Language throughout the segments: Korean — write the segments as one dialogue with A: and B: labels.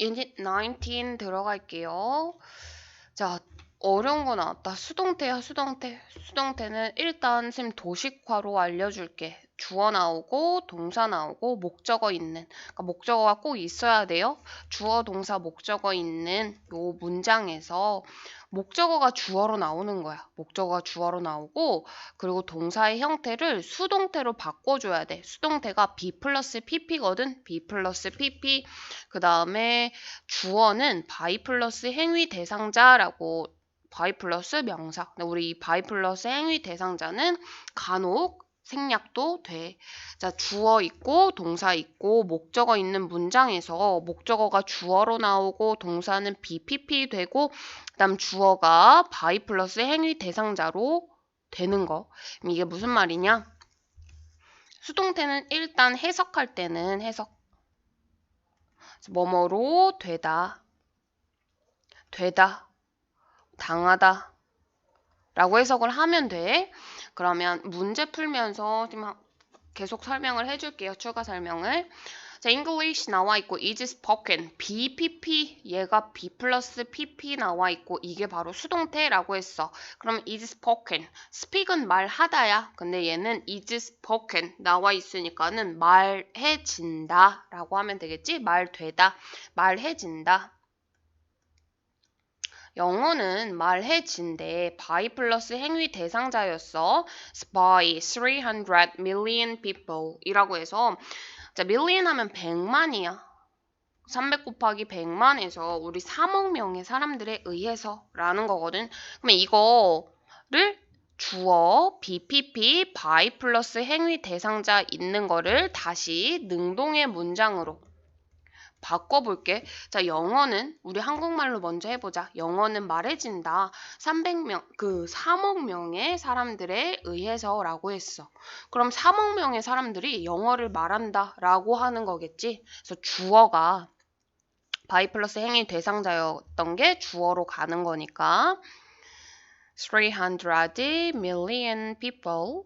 A: Unit 19 들어갈게요. 자, 어려운 거 나왔다. 수동태야, 수동태. 수동태는 일단 쌤 도식화로 알려줄게. 주어 나오고 동사 나오고 목적어 있는 그러니까 목적어가 꼭 있어야 돼요. 주어 동사 목적어 있는 요 문장에서 목적어가 주어로 나오는 거야. 목적어가 주어로 나오고 그리고 동사의 형태를 수동태로 바꿔줘야 돼. 수동태가 be 플러스 pp거든. be 플러스 pp 그 다음에 주어는 by 플러스 행위 대상자라고 by 플러스 명사. 우리 이 by 플러스 행위 대상자는 간혹 생략도 돼. 자, 주어 있고 동사 있고 목적어 있는 문장에서 목적어가 주어로 나오고 동사는 BPP 되고 그다음 주어가 by 플러스 행위 대상자로 되는 거. 이게 무슨 말이냐? 수동태는 일단 해석할 때는 해석 뭐뭐로 되다. 되다. 당하다. 라고 해석을 하면 돼. 그러면 문제 풀면서 좀 계속 설명을 해줄게요. 추가 설명을. 자, English 나와 있고 is spoken, BPP 얘가 B 플러스 PP 나와 있고 이게 바로 수동태라고 했어. 그럼 is spoken, speak은 말하다야. 근데 얘는 is spoken 나와 있으니까는 말해진다 라고 하면 되겠지? 말되다, 말해진다. 영어는 말해진대 by 플러스 행위 대상자였어. by 300 million people 이라고 해서 자, million 하면 100만이야. 300 곱하기 100만에서 우리 3억 명의 사람들에 의해서 라는 거거든. 그러면 이거를 주어 BPP by 플러스 행위 대상자 있는 거를 다시 능동의 문장으로 바꿔볼게. 자, 영어는 우리 한국말로 먼저 해보자. 영어는 말해진다. 300명, 그 3억 명의 사람들에 의해서라고 했어. 그럼 3억 명의 사람들이 영어를 말한다라고 하는 거겠지. 그래서 주어가 바이 플러스 행위 대상자였던 게 주어로 가는 거니까 300 million people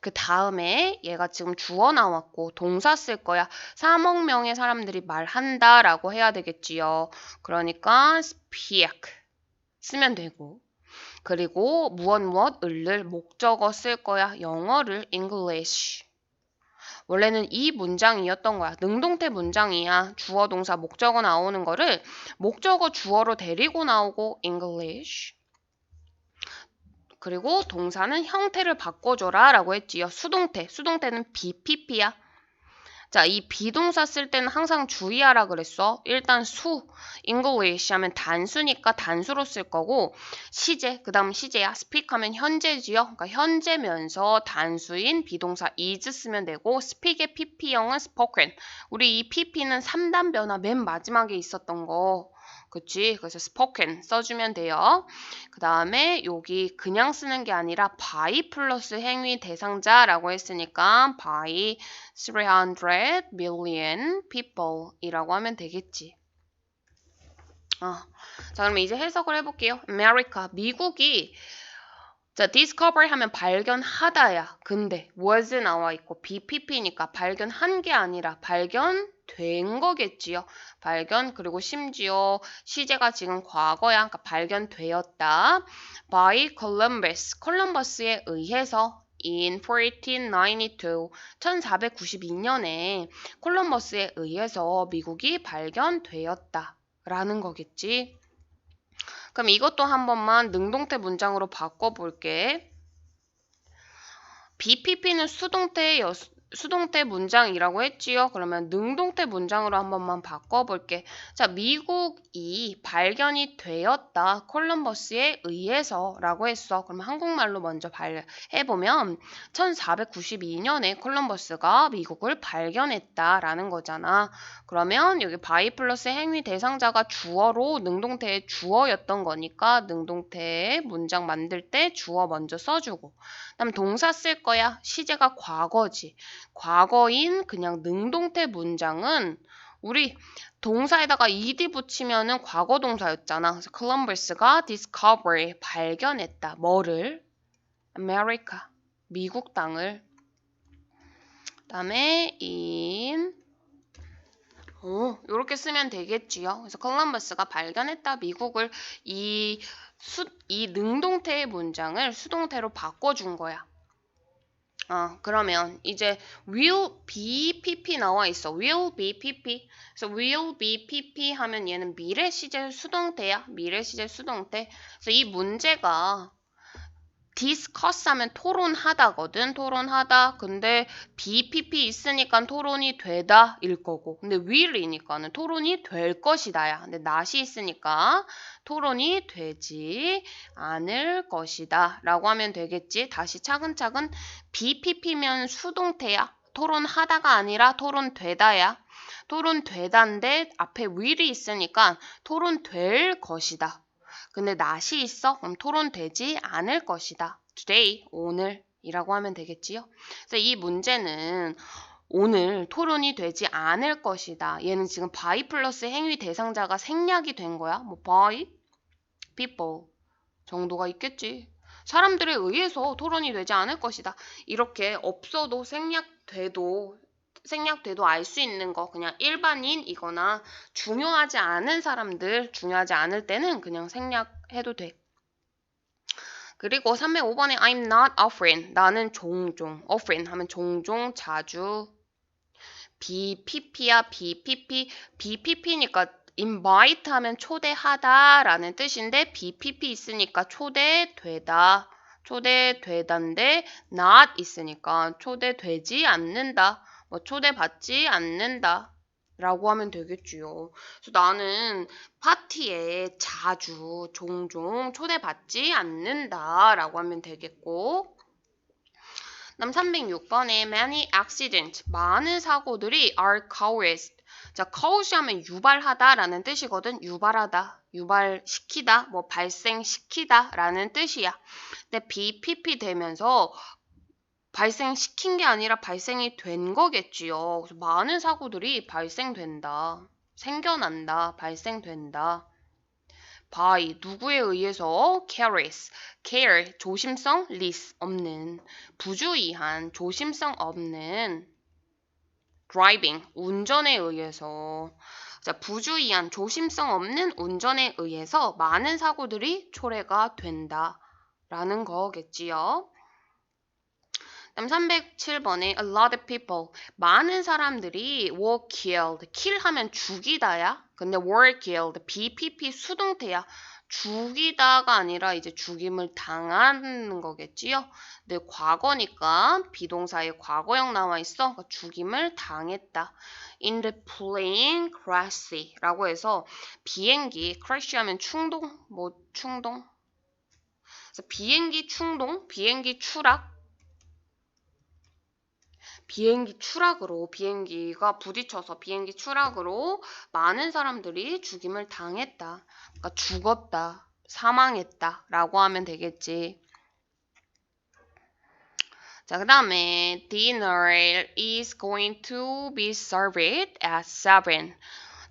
A: 그 다음에 얘가 지금 주어 나왔고 동사 쓸 거야. 3억 명의 사람들이 말한다 라고 해야 되겠지요. 그러니까 speak 쓰면 되고 그리고 무엇 무엇 을를 목적어 쓸 거야. 영어를 English 원래는 이 문장이었던 거야. 능동태 문장이야. 주어 동사 목적어 나오는 거를 목적어 주어로 데리고 나오고 English 그리고 동사는 형태를 바꿔줘라 라고 했지요. 수동태. 수동태는 BPP야. 자, 이 비동사 쓸 때는 항상 주의하라 그랬어. 일단 수, English 하면 단수니까 단수로 쓸 거고 시제, 그 다음 시제야. speak 하면 현재지요. 그러니까 현재면서 단수인 비동사 is 쓰면 되고 speak의 PP형은 spoken. 우리 이 PP는 3단 변화 맨 마지막에 있었던 거. 그치? 그래서 spoken 써주면 돼요. 그 다음에 여기 그냥 쓰는 게 아니라 by 플러스 행위 대상자라고 했으니까 by 300 million people 이라고 하면 되겠지. 어. 자, 그러면 이제 해석을 해볼게요. America, 미국이 자, discover 하면 발견하다야. 근데 was 나와 있고 BPP니까 발견한 게 아니라 발견된 거겠지요. 발견 그리고 심지어 시제가 지금 과거야. 그러니까 발견되었다. by Columbus. 콜럼버스에 의해서 in 1492 1492년에 콜럼버스에 의해서 미국이 발견되었다. 라는 거겠지. 그럼 이것도 한 번만 능동태 문장으로 바꿔볼게. BPP는 수동태의 수동태 문장이라고 했지요. 그러면 능동태 문장으로 한 번만 바꿔볼게. 자, 미국이 발견이 되었다. 콜럼버스에 의해서 라고 했어. 그럼 한국말로 먼저 발, 해보면 1492년에 콜럼버스가 미국을 발견했다라는 거잖아. 그러면 여기 바이 플러스 행위 대상자가 주어로 능동태의 주어였던 거니까 능동태 문장 만들 때 주어 먼저 써주고 그다음 동사 쓸 거야. 시제가 과거지. 과거인 그냥 능동태 문장은 우리 동사에다가 ed 붙이면은 과거 동사였잖아. 그래서 콜럼버스가 discover 발견했다. 뭐를? America 미국 땅을. 그다음에 in 오, 이렇게 쓰면 되겠지요. 그래서 콜럼버스가 발견했다. 미국을 이 수, 이 능동태의 문장을 수동태로 바꿔준 거야. 어, 그러면 이제 will be pp 나와 있어. will be pp. 그래서 will be pp 하면 얘는 미래 시제 수동태야. 미래 시제 수동태. 그래서 이 문제가 discuss 하면 토론하다거든. 토론하다. 근데 BPP 있으니까 토론이 되다 일 거고. 근데 will이니까는 토론이 될 것이다야. 근데 not이 있으니까 토론이 되지 않을 것이다. 라고 하면 되겠지. 다시 차근차근 BPP면 수동태야. 토론하다가 아니라 토론되다야. 토론되다인데 앞에 will이 있으니까 토론될 것이다. 근데 not이 있어? 그럼 토론되지 않을 것이다. today, 오늘 이라고 하면 되겠지요. 그래서 이 문제는 오늘 토론이 되지 않을 것이다. 얘는 지금 by 플러스 행위 대상자가 생략이 된 거야. 뭐 by people 정도가 있겠지. 사람들에 의해서 토론이 되지 않을 것이다. 이렇게 없어도 생략돼도 생략돼도 알 수 있는 거 그냥 일반인이거나 중요하지 않은 사람들 중요하지 않을 때는 그냥 생략해도 돼. 그리고 305번에 I'm not often 나는 종종 often 하면 종종 자주. BPP야 BPP BPP니까 invite 하면 초대하다라는 뜻인데 BPP 있으니까 초대되다 초대되다인데 not 있으니까 초대되지 않는다 뭐 초대받지 않는다 라고 하면 되겠지요. 그래서 나는 파티에 자주 종종 초대받지 않는다 라고 하면 되겠고 그다음 306번에 many accidents 많은 사고들이 are caused. 자 cause 하면 유발하다 라는 뜻이거든. 유발하다 유발시키다 뭐 발생시키다 라는 뜻이야. 근데 BPP 되면서 발생시킨 게 아니라 발생이 된 거겠지요. 그래서 많은 사고들이 발생된다. 생겨난다. 발생된다. by 누구에 의해서 careless, care 조심성, less 없는 부주의한 조심성 없는 driving 운전에 의해서 자, 부주의한 조심성 없는 운전에 의해서 많은 사고들이 초래가 된다 라는 거겠지요. 그다음 307번에 a lot of people. 많은 사람들이 were killed. kill 하면 죽이다야. 근데 were killed. BPP 수동태야. 죽이다가 아니라 이제 죽임을 당하는 거겠지요? 근데 과거니까 비동사의 과거형 나와 있어. 그러니까 죽임을 당했다. in the plane crash 라고 해서 비행기 crash 하면 충동 뭐 충동. 비행기 충동 비행기 추락 비행기 추락으로 비행기가 부딪혀서 비행기 추락으로 많은 사람들이 죽임을 당했다. 그러니까 죽었다. 사망했다. 라고 하면 되겠지. 자, 그 다음에 dinner is going to be served at 7.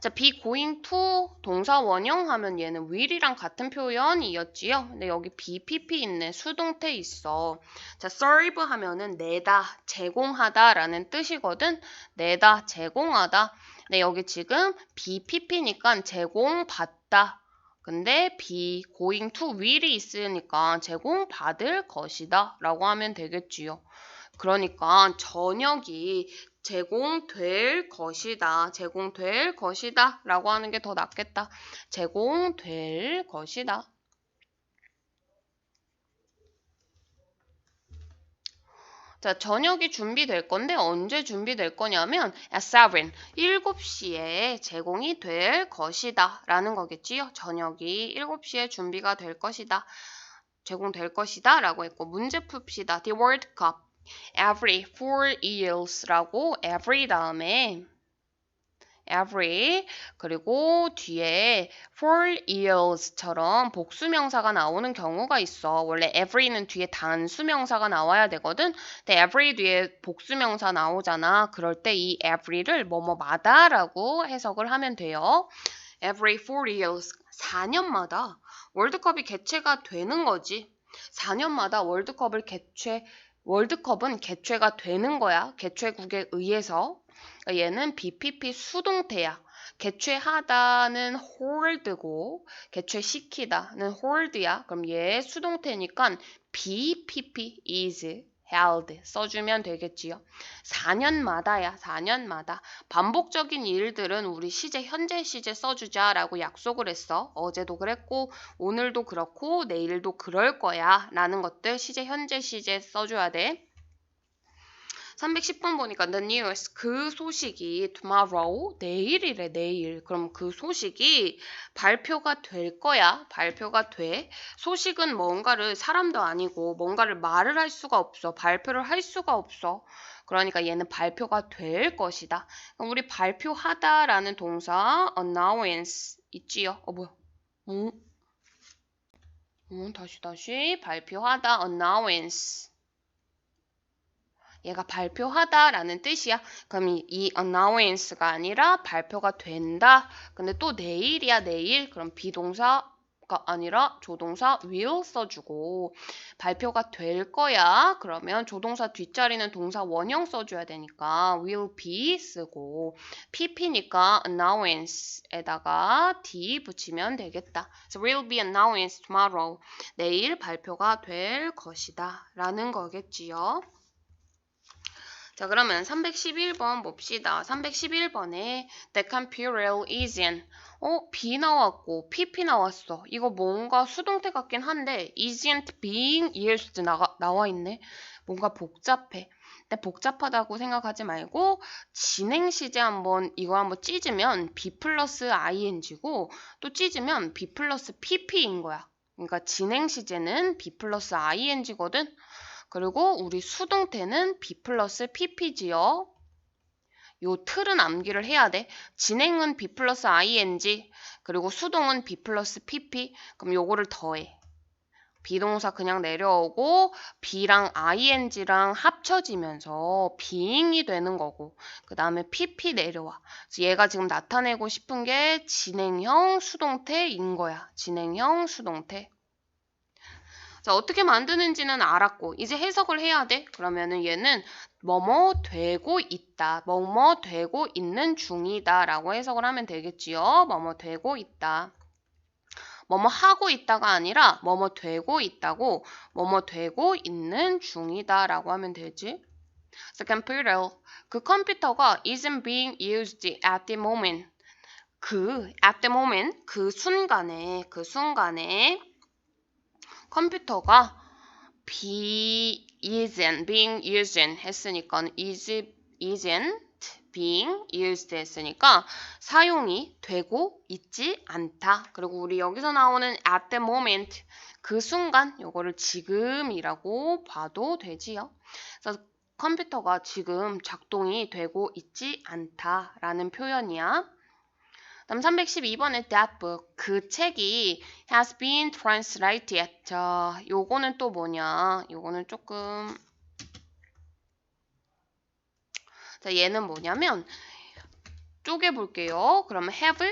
A: 자, be going to 동사 원형 하면 얘는 will이랑 같은 표현이었지요. 근데 여기 BPP 있네. 수동태 있어. 자, serve 하면은 내다, 제공하다라는 뜻이거든. 내다, 제공하다. 근데 여기 지금 BPP니까 제공받다. 근데 be going to will이 있으니까 제공받을 것이다 라고 하면 되겠지요. 그러니까 저녁이 제공될 것이다. 제공될 것이다. 라고 하는 게 더 낫겠다. 제공될 것이다. 자, 저녁이 준비될 건데 언제 준비될 거냐면 at 7, 7시에 제공이 될 것이다 라는 거겠지요. 저녁이 7시에 준비가 될 것이다. 제공될 것이다 라고 했고 문제 풉시다. The World Cup every four years라고 every 다음에 every 그리고 뒤에 four years처럼 복수명사가 나오는 경우가 있어. 원래 every는 뒤에 단수명사가 나와야 되거든. 근데 every 뒤에 복수명사 나오잖아. 그럴 때 이 every를 뭐뭐마다라고 해석을 하면 돼요. every four years 4년마다 월드컵이 개최가 되는 거지. 4년마다 월드컵을 개최 월드컵은 개최가 되는 거야. 개최국에 의해서. 얘는 BPP 수동태야. 개최하다는 hold고 개최시키다는 hold야. 그럼 얘 수동태니까 BPP is held 써주면 되겠지요. 4년마다야. 4년마다. 반복적인 일들은 우리 시제 현재 시제 써주자라고 약속을 했어. 어제도 그랬고 오늘도 그렇고 내일도 그럴 거야 라는 것들 시제 현재 시제 써줘야 돼. 310번 보니까 the news 그 소식이 tomorrow 내일이래 내일. 그럼 그 소식이 발표가 될 거야? 발표가 돼? 소식은 뭔가를 사람도 아니고 뭔가를 말을 할 수가 없어. 발표를 할 수가 없어. 그러니까 얘는 발표가 될 것이다. 우리 발표하다라는 동사 announce 있지요? 어 뭐야? 어? 어 다시 다시. 발표하다 announce 얘가 발표하다라는 뜻이야. 그럼 이, 이 announce가 아니라 발표가 된다. 근데 또 내일이야, 내일. 그럼 비동사 가 아니라 조동사 will 써주고 발표가 될 거야. 그러면 조동사 뒷자리는 동사 원형 써줘야 되니까 will be 쓰고 pp니까 announce에다가 d 붙이면 되겠다. So will be announced tomorrow. 내일 발표가 될 것이다. 라는 거겠지요. 자, 그러면 311번 봅시다. 311번에 The computer is in. 어, B 나왔고 PP 나왔어. 이거 뭔가 수동태 같긴 한데 isn't being used 나가, 나와 있네. 뭔가 복잡해. 근데 복잡하다고 생각하지 말고 진행 시제 한번 이거 한번 찢으면 B 플러스 ing고 또 찢으면 B 플러스 pp인 거야. 그러니까 진행 시제는 B 플러스 ing거든. 그리고 우리 수동태는 B 플러스 PP지요. 요 틀은 암기를 해야 돼. 진행은 B 플러스 ing, 그리고 수동은 B 플러스 PP. 그럼 요거를 더해. 비동사 그냥 내려오고 B랑 ing랑 합쳐지면서 being이 되는 거고 그 다음에 PP 내려와. 얘가 지금 나타내고 싶은 게 진행형 수동태인 거야. 진행형 수동태. 자, 어떻게 만드는지는 알았고 이제 해석을 해야 돼. 그러면은 얘는 뭐뭐 되고 있다. 뭐뭐 되고 있는 중이다 라고 해석을 하면 되겠지요. 뭐뭐 되고 있다. 뭐뭐 하고 있다가 아니라 뭐뭐 되고 있다고 뭐뭐 되고 있는 중이다 라고 하면 되지. The computer, 그 컴퓨터가 isn't being used at the moment. 그 at the moment, 그 순간에, 그 순간에 컴퓨터가 be isn't being used 했으니까 is isn't being used 했으니까 사용이 되고 있지 않다. 그리고 우리 여기서 나오는 at the moment 그 순간 요거를 지금이라고 봐도 되지요. 그래서 컴퓨터가 지금 작동이 되고 있지 않다라는 표현이야. 다음 312번의 that book 그 책이 has been translated. 자 요거는 또 뭐냐? 요거는 조금. 자 얘는 뭐냐면 쪼개 볼게요. 그러면 have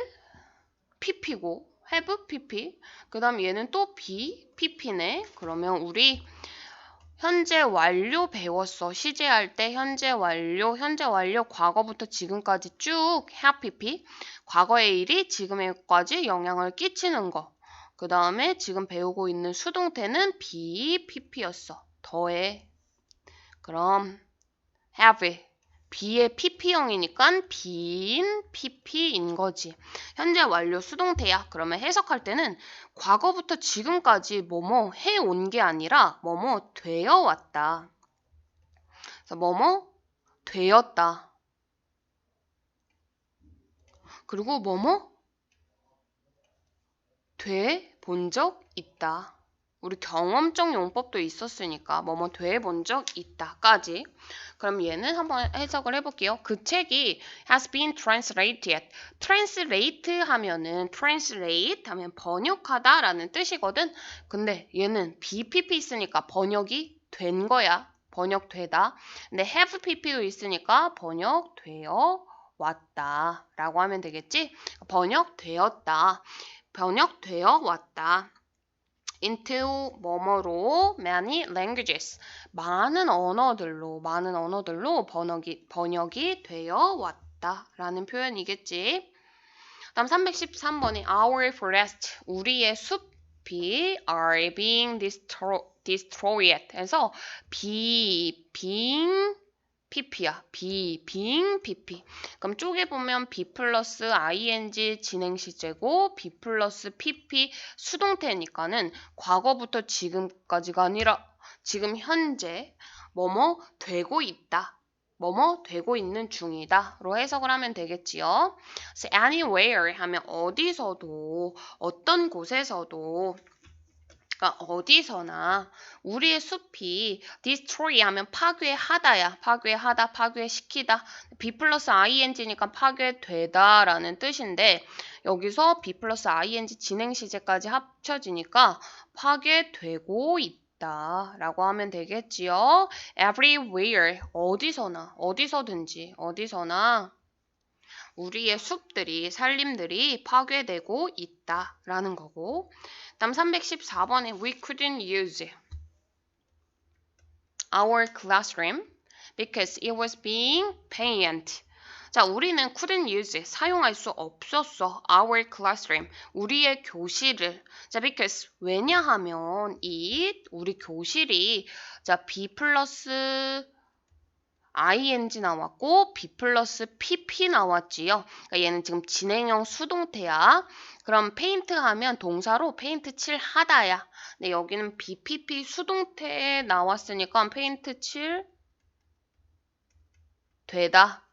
A: pp고. have pp. 그 다음 얘는 또 be pp네. 그러면 우리 현재 완료 배웠어. 시제할 때 현재 완료, 현재 완료 과거부터 지금까지 쭉 해피피. 과거의 일이 지금에까지 영향을 끼치는 거. 그 다음에 지금 배우고 있는 수동태는 BPP였어. 더해. 그럼 have B의 PP형이니까 빈 PP인 거지. 현재 완료 수동태야. 그러면 해석할 때는 과거부터 지금까지 뭐뭐 해온 게 아니라 뭐뭐 되어 왔다. 그래서 뭐뭐 되었다. 그리고 뭐뭐 돼 본 적 있다. 우리 경험적 용법도 있었으니까 뭐뭐 돼본 적 있다까지. 그럼 얘는 한번 해석을 해볼게요. 그 책이 has been translated. translate 하면은 translate 하면 번역하다 라는 뜻이거든. 근데 얘는 BPP 있으니까 번역이 된 거야. 번역되다. 근데 have PP도 있으니까 번역되어 왔다. 라고 하면 되겠지? 번역되었다. 번역되어 왔다. Into 뭐뭐로 many languages 많은 언어들로 많은 언어들로 번역이 번역이 되어 왔다라는 표현이겠지. 다음 313번이 our forest 우리의 숲이 are being destro, destroyed 해서 be being pp야. be, being, pp. 그럼 쪼개 보면 be 플러스 ing 진행시제고 be 플러스 pp 수동태니까는 과거부터 지금까지가 아니라 지금 현재 뭐뭐 되고 있다. 뭐뭐 되고 있는 중이다 로 해석을 하면 되겠지요. anywhere 하면 어디서도 어떤 곳에서도 그러니까 어디서나 우리의 숲이 destroy 하면 파괴하다야. 파괴하다, 파괴시키다. B 플러스 ing니까 파괴되다 라는 뜻인데 여기서 B 플러스 ing 진행 시제까지 합쳐지니까 파괴되고 있다. 라고 하면 되겠지요. everywhere 어디서나 어디서든지 어디서나 우리의 숲들이 산림들이 파괴되고 있다라는 거고 다음 314번에 we couldn't use our classroom because it was being painted. 자, 우리는 couldn't use 사용할 수 없었어. our classroom 우리의 교실을. 자, because 왜냐하면 it 우리 교실이 자 b 플러스 ing 나왔고 b 플러스 pp 나왔지요. 그러니까 얘는 지금 진행형 수동태야. 그럼 페인트 하면 동사로 페인트 칠 하다야. 근데 여기는 bpp 수동태에 나왔으니까 페인트 칠 되다.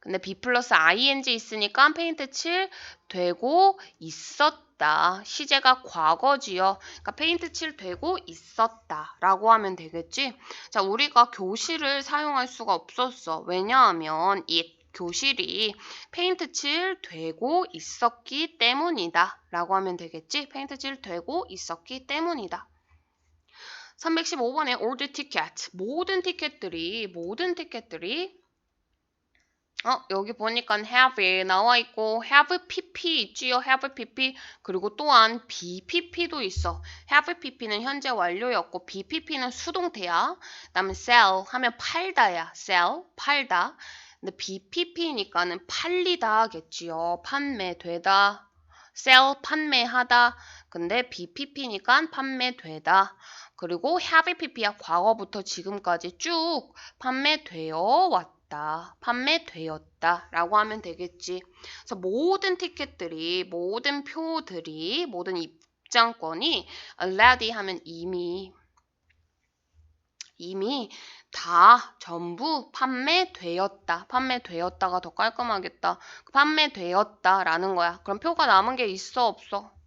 A: 근데 b 플러스 ing 있으니까 페인트 칠 되고 있었 다. 시제가 과거지요. 그러니까 페인트 칠 되고 있었다. 라고 하면 되겠지. 자, 우리가 교실을 사용할 수가 없었어. 왜냐하면 이 교실이 페인트 칠 되고 있었기 때문이다. 라고 하면 되겠지. 페인트 칠 되고 있었기 때문이다. 315번에 all the. 모든 티켓들이, 모든 티켓들이 어, 여기 보니까 have 나와 있고 have pp 있지요. have pp 그리고 또한 bpp도 있어. have pp는 현재 완료였고 bpp는 수동태야. 그다음에 sell 하면 팔다야. sell 팔다. 근데 bpp니까는 팔리다겠지요. 판매되다. sell 판매하다. 근데 bpp니까 판매되다. 그리고 have pp야 과거부터 지금까지 쭉 판매되어 왔다. 되었다, 판매되었다 라고 하면 되겠지. 그래서 모든 티켓들이, 모든 표들이, 모든 입장권이 already 하면 이미, 이미 다 전부 판매되었다. 판매되었다가 더 깔끔하겠다. 판매되었다라는 거야. 그럼 표가 남은 게 있어 없어?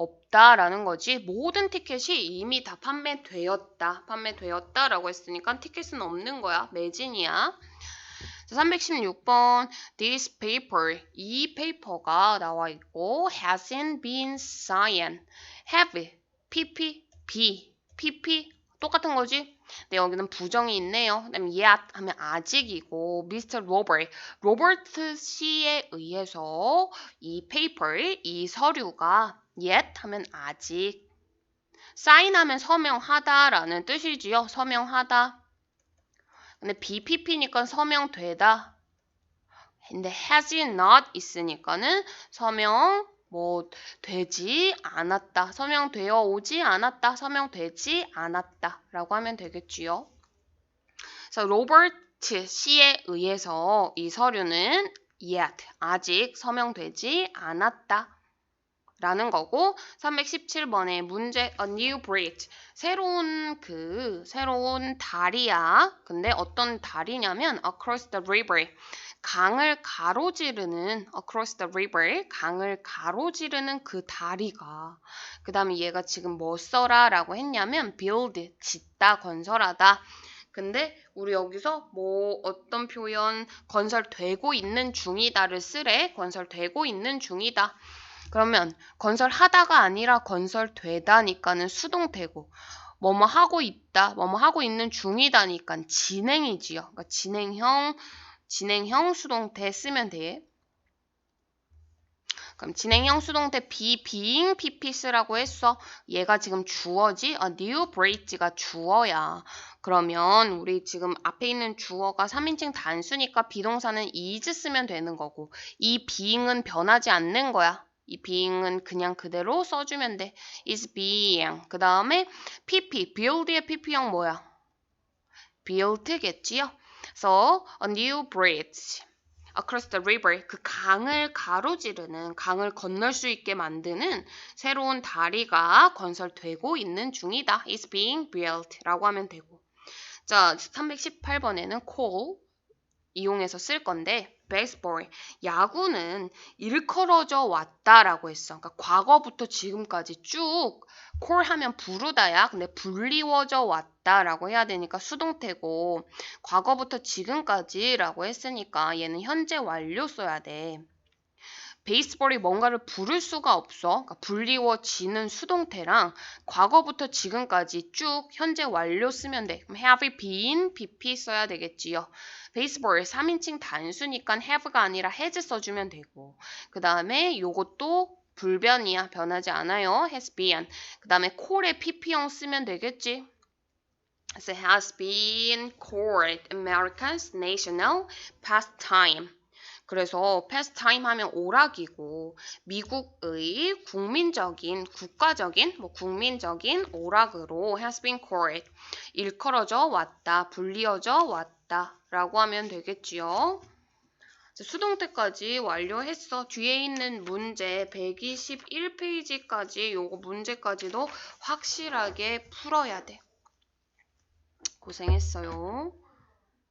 A: 없다라는 거지. 모든 티켓이 이미 다 판매되었다. 판매되었다 라고 했으니까 티켓은 없는 거야. 매진이야. 자, 316번 This paper 이 페이퍼가 나와 있고 hasn't been signed. have pp b pp 똑같은 거지? 네, 여기는 부정이 있네요. 그다음 yet 하면 아직이고 Mr. Robert 로버트 씨에 의해서 이 페이퍼 이 서류가 yet 하면 아직 사인하면 서명하다라는 뜻이지요. 서명하다. 근데 BPP니까 서명되다. 근데 has not 있으니까는 서명 뭐 되지 않았다. 서명되어 오지 않았다. 서명되지 않았다라고 하면 되겠지요. 그래서 로버트 씨에 의해서 이 서류는 yet 아직 서명되지 않았다. 라는 거고 317번에 문제 a new bridge. 새로운 그 새로운 다리야. 근데 어떤 다리냐면 across the river. 강을 가로지르는 across the river. 강을 가로지르는 그 다리가. 그 다음에 얘가 지금 뭐 써라 라고 했냐면 build 짓다 건설하다. 근데 우리 여기서 뭐 어떤 표현 건설되고 있는 중이다를 쓰래. 건설되고 있는 중이다 그러면 건설하다가 아니라 건설되다니까는 수동태고 뭐뭐 하고 있다, 뭐뭐 하고 있는 중이다니까 진행이지요. 그러니까 진행형, 진행형 수동태 쓰면 돼. 그럼 진행형 수동태 be being pp 쓰라고 했어. 얘가 지금 주어지? 아, new bridge가 주어야. 그러면 우리 지금 앞에 있는 주어가 3인칭 단수니까 비동사는 is 쓰면 되는 거고 이 being은 변하지 않는 거야. 이 being은 그냥 그대로 써주면 돼. is being. 그 다음에 pp, build의 pp형 뭐야? build겠지요? So, a new bridge across the river. 그 강을 가로지르는, 강을 건널 수 있게 만드는 새로운 다리가 건설되고 있는 중이다. is being built 라고 하면 되고. 자, 318번에는 call 이용해서 쓸 건데 baseball 야구는 일컬어져 왔다라고 했어. 그러니까 과거부터 지금까지 쭉 call 하면 부르다야. 근데 불리워져 왔다라고 해야 되니까 수동태고 과거부터 지금까지라고 했으니까 얘는 현재 완료 써야 돼. 베이스볼이 뭔가를 부를 수가 없어. 그러니까 불리워지는 수동태랑 과거부터 지금까지 쭉 현재 완료 쓰면 돼. 그럼 have been, bp 써야 되겠지요. 베이스볼 3인칭 단수니까 have가 아니라 has 써주면 되고 그 다음에 요것도 불변이야. 변하지 않아요. has been. 그 다음에 call에 pp형 쓰면 되겠지. So has been called America's national pastime. 그래서 pastime 하면 오락이고 미국의 국민적인 국가적인 뭐 국민적인 오락으로 has been called 일컬어져 왔다 불리어져 왔다라고 하면 되겠지요. 자, 수동태까지 완료했어. 뒤에 있는 문제 121페이지까지 요거 문제까지도 확실하게 풀어야 돼. 고생했어요.